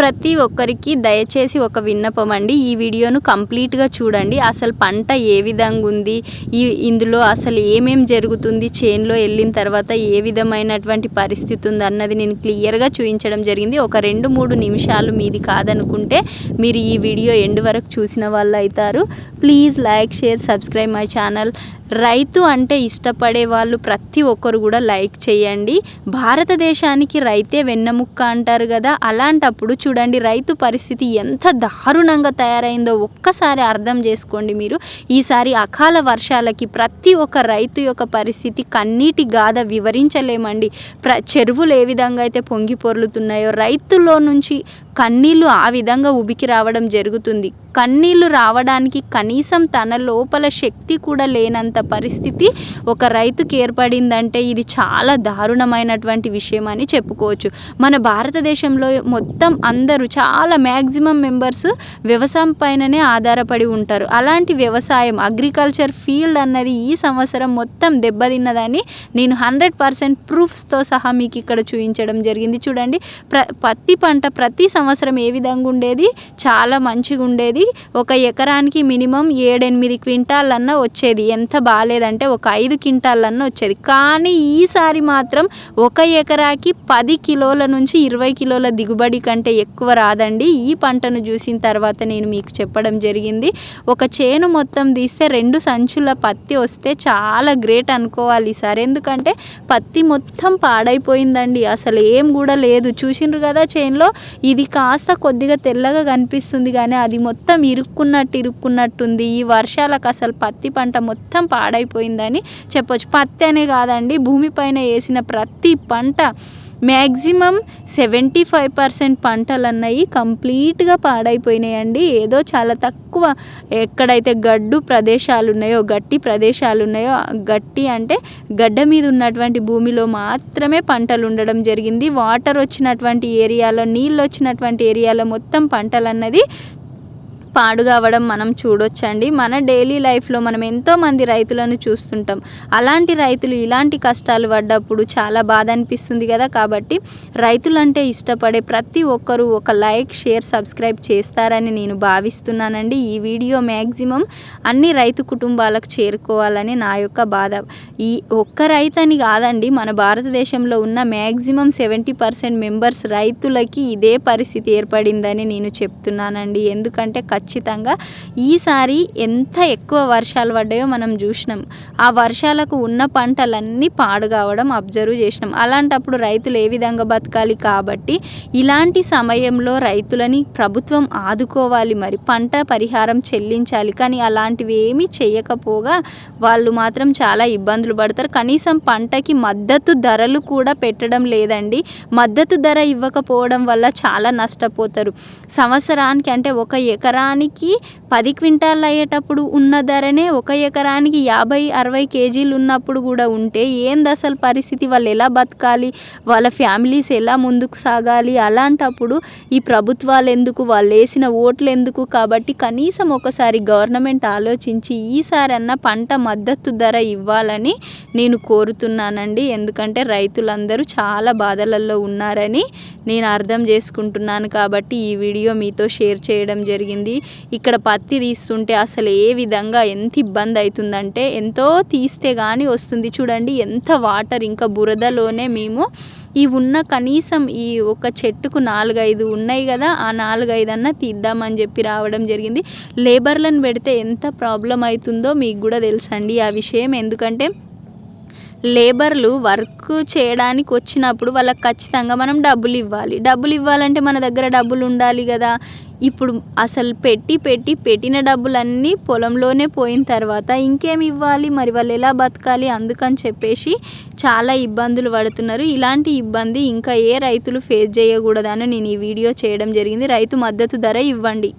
ప్రతి ఒక్కరికి దయచేసి ఒక విన్నపం అండి. ఈ వీడియోను కంప్లీట్గా చూడండి. అసలు పంట ఏ విధంగా ఉంది? ఈ ఇందులో అసలు ఏమేం జరుగుతుంది? చేన్లో వెళ్ళిన తర్వాత ఏ విధమైనటువంటి పరిస్థితి ఉంది అన్నది నేను క్లియర్గా చూపించడం జరిగింది. ఒక రెండు మూడు నిమిషాలు మీది కాదనుకుంటే మీరు ఈ వీడియో ఎండ్ వరకు చూసిన వాళ్ళు అవుతారు please like share subscribe my channel. రైతు అంటే ఇష్టపడే వాళ్ళు ప్రతి ఒక్కరు కూడా లైక్ చేయండి. భారతదేశానికి రైతే వెన్నముక్క అంటారు కదా అలాంటప్పుడు చూడండి రైతు పరిస్థితి ఎంత దారుణంగా తయారైందో ఒక్కసారి అర్థం చేసుకోండి మీరు. ఈసారి అకాల వర్షాలకి ప్రతి ఒక్క రైతు యొక్క పరిస్థితి కన్నీటి గాథ వివరించలేమండి. ప్ర చెరువులు ఏ విధంగా అయితే పొంగి పొర్లుతున్నాయో రైతుల్లో నుంచి కన్నీళ్ళు ఆ విధంగా ఉబికి రావడం జరుగుతుంది. కన్నీళ్ళు రావడానికి కనీసం తన లోపల శక్తి కూడా లేనంత పరిస్థితి ఒక రైతుకి ఏర్పడిందంటే ఇది చాలా దారుణమైనటువంటి విషయం అని చెప్పుకోవచ్చు. మన భారతదేశంలో మొత్తం అందరూ చాలా మ్యాక్సిమం మెంబర్స్ వ్యవసాయం పైననే ఆధారపడి ఉంటారు. అలాంటి వ్యవసాయం అగ్రికల్చర్ ఫీల్డ్ అన్నది ఈ సంవత్సరం మొత్తం దెబ్బతిన్నదని నేను హండ్రెడ్ పర్సెంట్ ప్రూఫ్స్తో సహా మీకు ఇక్కడ చూపించడం జరిగింది. చూడండి ప్ర పత్తి పంట ప్రతి సంవత్సరం ఏ విధంగా ఉండేది? చాలా మంచిగా ఉండేది. ఒక ఎకరానికి మినిమం ఏడెనిమిది క్వింటాలన్నా వచ్చేది. ఎంత బాగాలేదంటే ఒక ఐదు క్వింటాలన్నా వచ్చేది. కానీ ఈసారి మాత్రం ఒక ఎకరాకి పది కిలోల నుంచి ఇరవై కిలోల దిగుబడి కంటే ఎక్కువ రాదండి. ఈ పంటను చూసిన తర్వాత నేను మీకు చెప్పడం జరిగింది. ఒక చేను మొత్తం తీస్తే రెండు సంచుల పత్తి వస్తే చాలా గ్రేట్ అనుకోవాలి సార్. ఎందుకంటే పత్తి మొత్తం పాడైపోయిందండి. అసలు ఏం కూడా లేదు. చూసిండ్రు కదా చేనులో? ఇది కాస్త కొద్దిగా తెల్లగా కనిపిస్తుంది కానీ అది మొత్తం ఇరుక్కున్నట్టు ఇరుక్కున్నట్టుంది. ఈ వర్షాలకు అసలు పత్తి పంట మొత్తం పాడైపోయిందని చెప్పొచ్చు. పత్తి అనే కాదండి భూమిపైన వేసిన ప్రతి పంట మ్యాక్సిమం సెవెంటీ ఫైవ్ పర్సెంట్ పంటలు అన్నవి కంప్లీట్గా పాడైపోయినాయండి. ఏదో చాలా తక్కువ ఎక్కడైతే గడ్డు ప్రదేశాలు ఉన్నాయో గట్టి ప్రదేశాలు ఉన్నాయో గట్టి అంటే గడ్డ మీద ఉన్నటువంటి భూమిలో మాత్రమే పంటలు ఉండడం జరిగింది. వాటర్ వచ్చినటువంటి ఏరియాలో నీళ్ళు వచ్చినటువంటి ఏరియాలో మొత్తం పంటలు అన్నది పాడు కావడం మనం చూడొచ్చండి. మన డైలీ లైఫ్లో మనం ఎంతోమంది రైతులను చూస్తుంటాం. అలాంటి రైతులు ఇలాంటి కష్టాలు పడ్డప్పుడు చాలా బాధ అనిపిస్తుంది కదా. కాబట్టి రైతులంటే ఇష్టపడే ప్రతి ఒక్కరూ ఒక లైక్ షేర్ సబ్స్క్రైబ్ చేస్తారని నేను భావిస్తున్నానండి. ఈ వీడియో మ్యాక్సిమం అన్ని రైతు కుటుంబాలకు చేరుకోవాలని నా యొక్క బాధ. ఈ ఒక్క రైతని కాదండి మన భారతదేశంలో ఉన్న మ్యాక్సిమం సెవెంటీ పర్సెంట్ మెంబర్స్ రైతులకి ఇదే పరిస్థితి ఏర్పడిందని నేను చెప్తున్నానండి. ఎందుకంటే ఖచ్చితంగా ఖచ్చితంగా ఈసారి ఎంత ఎక్కువ వర్షాలు పడ్డాయో మనం చూసినాం. ఆ వర్షాలకు ఉన్న పంటలన్నీ పాడు కావడం అబ్జర్వ్ చేసినాం. అలాంటప్పుడు రైతులు ఏ విధంగా బతకాలి కాబట్టి ఇలాంటి సమయంలో రైతులని ప్రభుత్వం ఆదుకోవాలి మరి పంట పరిహారం చెల్లించాలి. కానీ అలాంటివి ఏమీ చేయకపోగా వాళ్ళు మాత్రం చాలా ఇబ్బందులు పడతారు. కనీసం పంటకి మద్దతు ధరలు కూడా పెట్టడం లేదండి. మద్దతు ధర ఇవ్వకపోవడం వల్ల చాలా నష్టపోతారు. సంవత్సరానికి అంటే ఒక ఎకరా ఎకరానికి పది క్వింటాలు అయ్యేటప్పుడు ఉన్న ధరనే ఒక ఎకరానికి యాభై అరవై కేజీలు ఉన్నప్పుడు కూడా ఉంటే ఏంది అసలు పరిస్థితి? వాళ్ళు ఎలా బతకాలి? వాళ్ళ ఫ్యామిలీస్ ఎలా ముందుకు సాగాలి? అలాంటప్పుడు ఈ ప్రభుత్వాలు ఎందుకు? వాళ్ళు వేసిన ఓట్లు ఎందుకు? కాబట్టి కనీసం ఒకసారి గవర్నమెంట్ ఆలోచించి ఈసారన్నా పంట మద్దతు ధర ఇవ్వాలని నేను కోరుతున్నానండి. ఎందుకంటే రైతులందరూ చాలా బాధలలో ఉన్నారని నేను అర్థం చేసుకుంటున్నాను. కాబట్టి ఈ వీడియో మీతో షేర్ చేయడం జరిగింది. ఇక్కడ పత్తి తీస్తుంటే అసలు ఏ విధంగా ఎంత ఇబ్బంది అవుతుందంటే ఎంతో తీస్తే కానీ వస్తుంది. చూడండి ఎంత వాటర్ ఇంకా బురదలోనే మేము ఈ ఉన్న కనీసం ఈ ఒక చెట్టుకు నాలుగైదు ఉన్నాయి కదా ఆ నాలుగైదు అన్న తీద్దామని చెప్పి రావడం జరిగింది. లేబర్లను పెడితే ఎంత ప్రాబ్లం అవుతుందో మీకు కూడా తెలుసండి ఆ విషయం. ఎందుకంటే లేబర్లు వర్క్ చేయడానికి వచ్చినప్పుడు వాళ్ళకి ఖచ్చితంగా మనం డబ్బులు ఇవ్వాలి. డబ్బులు ఇవ్వాలంటే మన దగ్గర డబ్బులు ఉండాలి కదా. ఇప్పుడు అసలు పెట్టి పెట్టి పెట్టిన డబ్బులన్నీ పొలంలోనే పోయిన తర్వాత ఇంకేమి ఇవ్వాలి? మరి వాళ్ళు ఎలా బతకాలి? అందుకని చెప్పేసి చాలా ఇబ్బందులు పడుతున్నారు. ఇలాంటి ఇబ్బంది ఇంకా ఏ రైతులు ఫేస్ చేయకూడదని నేను ఈ వీడియో చేయడం జరిగింది. రైతు మద్దతు ధర ఇవ్వండి.